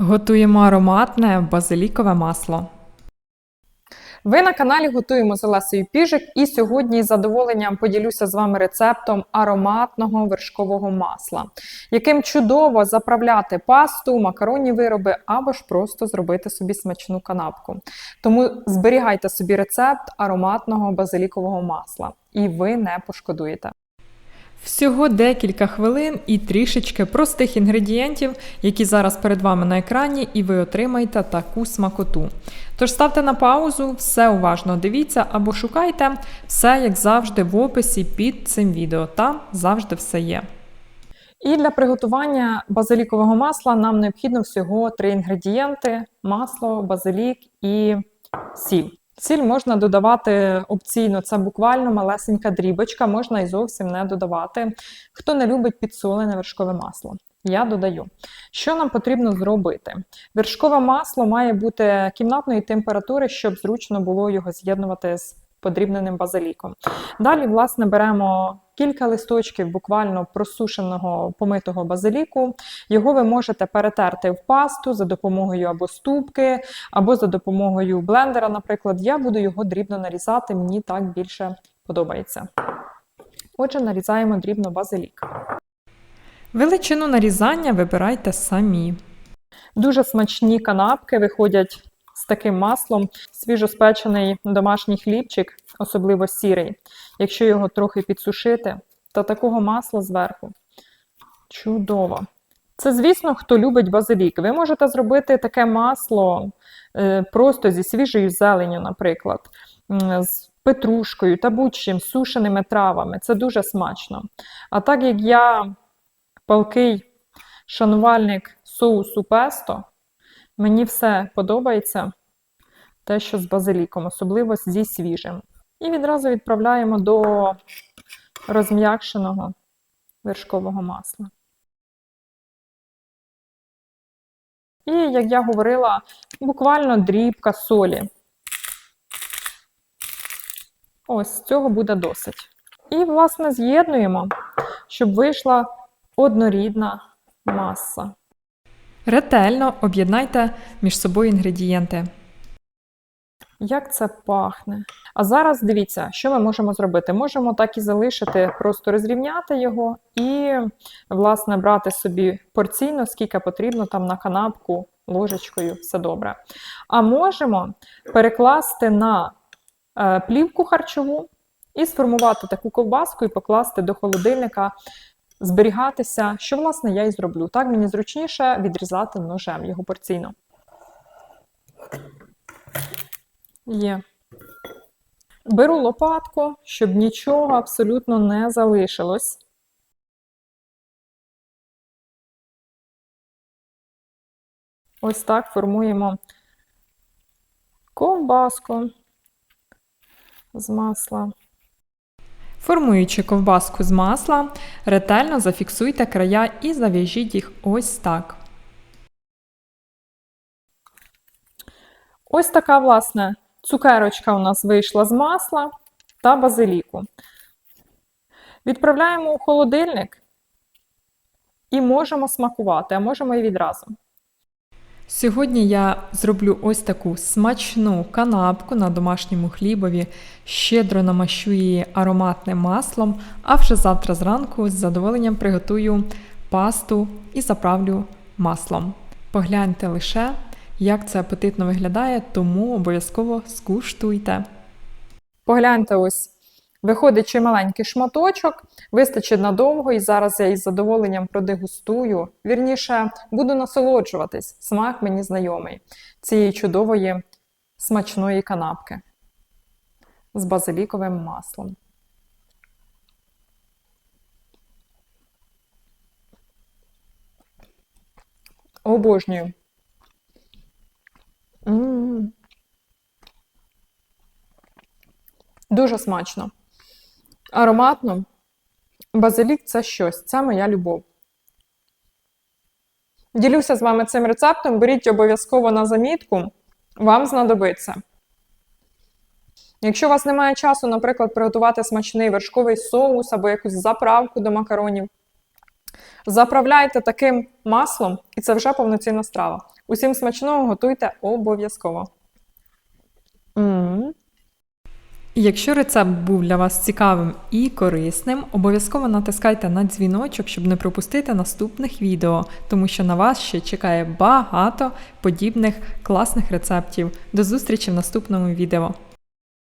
Готуємо ароматне базилікове масло. Ви на каналі готуємо з Олесею Піжик, і сьогодні з задоволенням поділюся з вами рецептом ароматного вершкового масла, яким чудово заправляти пасту, макаронні вироби або ж просто зробити собі смачну канапку. Тому зберігайте собі рецепт ароматного базилікового масла, і ви не пошкодуєте. Всього декілька хвилин і трішечки простих інгредієнтів, які зараз перед вами на екрані, і ви отримаєте таку смакоту. Тож ставте на паузу, все уважно дивіться або шукайте все, як завжди, в описі під цим відео. Там завжди все є. І для приготування базилікового масла нам необхідно всього три інгредієнти: масло, базилік і сіль. Сіль можна додавати опційно, це буквально малесенька дрібочка, можна і зовсім не додавати. Хто не любить підсолене вершкове масло. Я додаю. Що нам потрібно зробити? Вершкове масло має бути кімнатної температури, щоб зручно було його з'єднувати з подрібненим базиліком. Далі, власне, беремо кілька листочків буквально просушеного помитого базиліку. Його ви можете перетерти в пасту за допомогою або ступки, або за допомогою блендера, наприклад. Я буду його дрібно нарізати, мені так більше подобається. Отже, нарізаємо дрібно базилік. Величину нарізання вибирайте самі. Дуже смачні канапки виходять з таким маслом, свіжоспечений домашній хлібчик, особливо сірий. Якщо його трохи підсушити, то такого масла зверху. Чудово! Це, звісно, хто любить базилік. Ви можете зробити таке масло е, просто зі свіжою зеленню, наприклад, з петрушкою та будь-чим, сушеними травами. Це дуже смачно. А так як я палкий шанувальник соусу песто, мені все подобається те, що з базиліком, особливо зі свіжим. І відразу відправляємо до розм'якшеного вершкового масла. І, як я говорила, буквально дрібка солі. Ось цього буде досить. І, власне, з'єднуємо, щоб вийшла однорідна маса. Ретельно об'єднайте між собою інгредієнти. Як це пахне. А зараз дивіться, що ми можемо зробити. Можемо так і залишити, просто розрівняти його і, власне, брати собі порційно, скільки потрібно там на канапку ложечкою, все добре. А можемо перекласти на е, плівку харчову і сформувати таку ковбаску і покласти до холодильника, зберігатися, що, власне, я і зроблю. Так мені зручніше відрізати ножем його порційно. Є. Беру лопатку, щоб нічого абсолютно не залишилось. Ось так формуємо ковбаску з масла. Формуючи ковбаску з масла, ретельно зафіксуйте края і зав'яжіть їх ось так. Ось така, власне, цукерочка у нас вийшла з масла та базиліку. Відправляємо у холодильник і можемо смакувати, а можемо і відразу. Сьогодні я зроблю ось таку смачну канапку на домашньому хлібові, щедро намащу її ароматним маслом, а вже завтра зранку з задоволенням приготую пасту і заправлю маслом. Погляньте лише, як це апетитно виглядає, тому обов'язково скуштуйте. Погляньте ось. Виходить чималенький шматочок, вистачить надовго, і зараз я із задоволенням продегустую. Вірніше, буду насолоджуватись. Смак мені знайомий цієї чудової смачної канапки з базиліковим маслом. Обожнюю. Дуже смачно. Ароматно. Базилік це щось, це моя любов. Ділюся з вами цим рецептом, беріть обов'язково на замітку, вам знадобиться. Якщо у вас немає часу, наприклад, приготувати смачний вершковий соус або якусь заправку до макаронів, Заправляйте таким маслом, і це вже повноцінна страва. Усім смачного готуйте обов'язково. Якщо рецепт був для вас цікавим і корисним, обов'язково натискайте на дзвіночок, щоб не пропустити наступних відео, тому що на вас ще чекає багато подібних класних рецептів. До зустрічі в наступному відео.